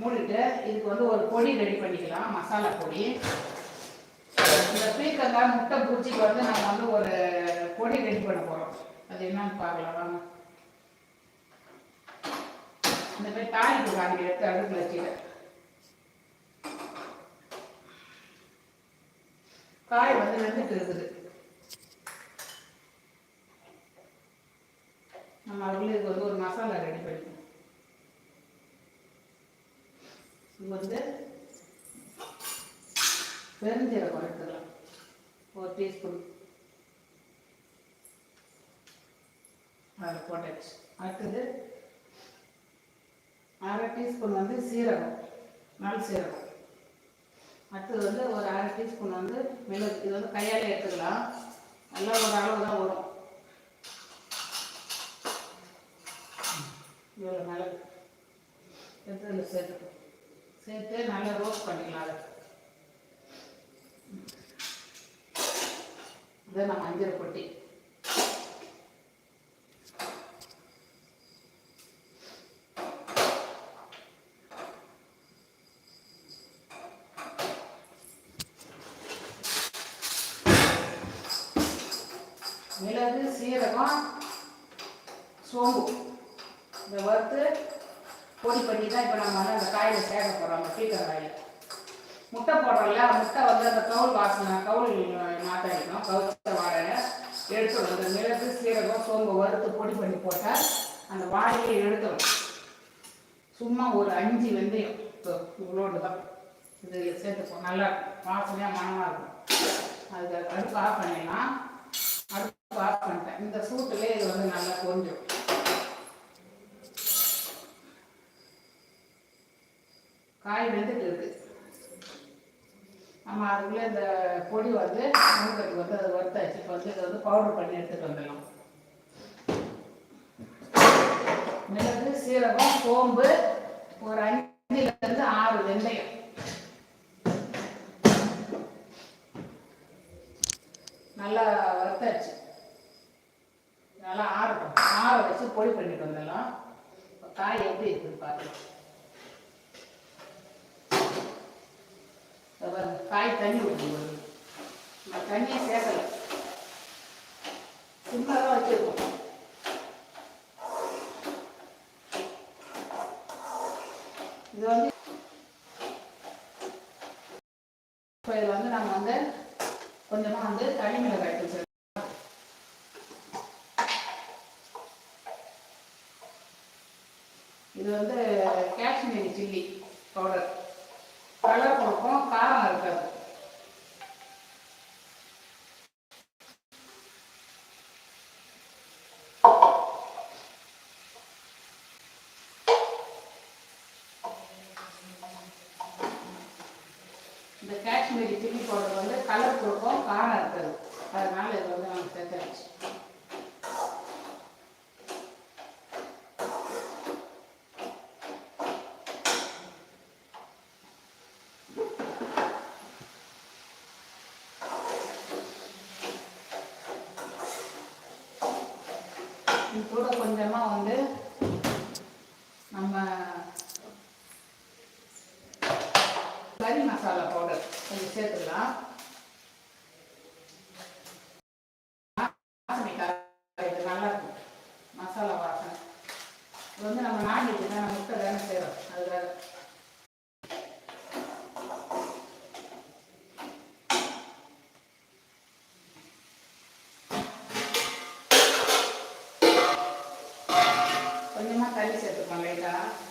மூடிட்டு இதுக்கு வந்து ஒரு பொடி ரெடி பண்ணிக்கலாம். மசாலா பொடி. இந்த பீக்கங்காய் முட்டை பூச்சிக்கு வந்து நம்ம வந்து ஒரு பொடி ரெடி பண்ண போகிறோம் அது என்னன்னு பார்க்கலாம். வாங்க இந்த மாதிரி தாளிப்பு வாங்கி எடுத்து அடுப்பில் வச்சுக்கிறேன். காய் வந்து வெந்துட்டு இருக்குது. நம்ம அவங்களுக்கு இதுக்கு வந்து ஒரு மசாலா ரெடி பண்ணிக்கணும் இது வந்து பெருஞ்சீரகம் எடுத்துக்கலாம் ஒரு டீஸ்பூன் அதில் போட்டாச்சு. அடுத்தது அரை டீஸ்பூன் வந்து சீரகம் நல் சீரகம். அடுத்தது வந்து ஒரு அரை டீஸ்பூன் வந்து மிளகு. இது வந்து கையால் எடுத்துக்கலாம். நல்லா ஒரு அளவு தான் வரும். இவ்வளோ மிளகு. எடுத்து இதில் சேர்த்துக்கணும் சேர்த்து நல்லா ரோஸ்ட் பண்ணிக்கலாம் இதை நம்ம மஞ்சள் பொட்டி. மிளகு சீரகம் சோம்பு. இந்த வறுத்து பொடி பண்ணி தான் இப்போ நம்ம வந்து அந்த காயில் சேர்க்க போகிறோம் அந்த பீக்கர் காயில். முட்டை போடுறோம்ல முட்டை வந்து அந்த கவுல் வாசனை கவுல் மாற்றடிக்கணும் கவுச்ச வாழை எடுத்து வந்து மிளகு சீரகம் சோம்பு வறுத்து பொடி பண்ணி போட்டால் அந்த வாழையை எடுத்துடும் சும்மா ஒரு அஞ்சு வெந்தயம். இவ்வளோண்டு தான். இது சேர்த்துப்போம் நல்லா வாசனையாக மனமாக இருக்கும். அது அடுப்பு ஆஃப் பண்ணிடலாம். அடுப்பு ஆஃப் பண்ணிட்டேன். இந்த சூட்டில் இது வந்து நல்லா கொஞ்சம் காய் வெந்துட்டு இருக்கு. நம்ம அதுக்குள்ளே இந்த பொடி வந்து மூக்கட்டுக்கு வந்து அதை வறுத்தாச்சு. இப்போ வந்து இதை வந்து பவுடர் பண்ணி எடுத்துகிட்டு வந்துடலாம். மிளகு சீரகம் சோம்பு ஒரு அஞ்சுலேருந்து ஆறு வெந்தயம். நல்லா வறுத்தாச்சு. நல்லா ஆறட்டும். ஆற வச்சு பொடி பண்ணிட்டு வந்துடலாம். காய் எப்படி இருக்குது பார்க்கலாம் இதோ பாருங்க, காய் தண்ணி ஊற்றி நான் தண்ணியை சேர்க்கல சிம்மில் தான் வச்சுருக்கோம். இது வந்து இப்போ இதில் வந்து நம்ம வந்து கொஞ்சமாக வந்து தனி மிளகாய் தூள் இது வந்து காஷ்மீரி சில்லி பவுடர் கலர் கொடுக்கும் காரம் இருக்காது இந்த காஷ்மீரி சில்லி பவுடர் வந்து கலர் கொடுக்கும் காரம் இருக்காது. அதனால இது வந்து நாங்கள் சேர்த்தாச்சு கூட கொஞ்சமாக வந்து நம்ம கறி மசாலா பவுடர் கொஞ்சம் சேர்த்துக்கலாம். வாசனைக்காக நல்லா இருக்கும். மசாலா வாசனை. இது வந்து நம்ம நான்வெஜ் தான் முட்டை தானே செய்கிறோம் அதுக்காக. கொஞ்சமாக தண்ணி சேர்த்துப்போம் லைட்டாக